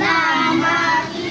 नामाची